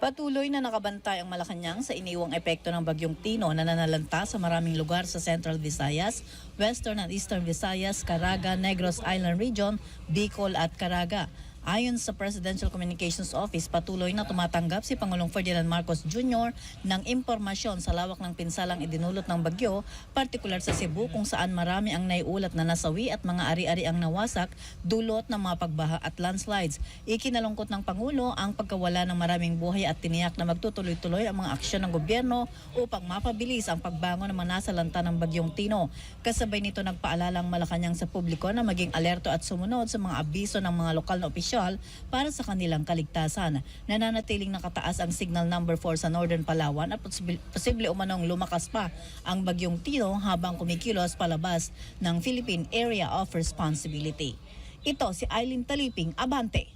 Patuloy na nakabantay ang Malacanang sa iniwang epekto ng bagyong Tino na nanalanta sa maraming lugar sa Central Visayas, Western at Eastern Visayas, Caraga, Negros Island Region, Bicol at Caraga. Ayon sa Presidential Communications Office, patuloy na tumatanggap si Pangulong Ferdinand Marcos Jr. ng impormasyon sa lawak ng pinsalang idinulot ng bagyo, partikular sa Cebu kung saan marami ang naiulat na nasawi at mga ari-ari ang nawasak dulot ng mga pagbaha at landslides. Ikinalungkot ng Pangulo ang pagkawala ng maraming buhay at tiniyak na magtutuloy-tuloy ang mga aksyon ng gobyerno upang mapabilis ang pagbangon ng mga nasalanta ng bagyong Tino. Kasabay nito nagpaalala ang Malacanang sa publiko na maging alerto at sumunod sa mga abiso ng mga lokal na opisyal para sa kanilang kaligtasan. Nananatiling nakataas ang signal number 4 sa Northern Palawan at posible umanong lumakas pa ang bagyong Tino habang kumikilos palabas ng Philippine Area of Responsibility. Ito si Eileen Taliping, Abante.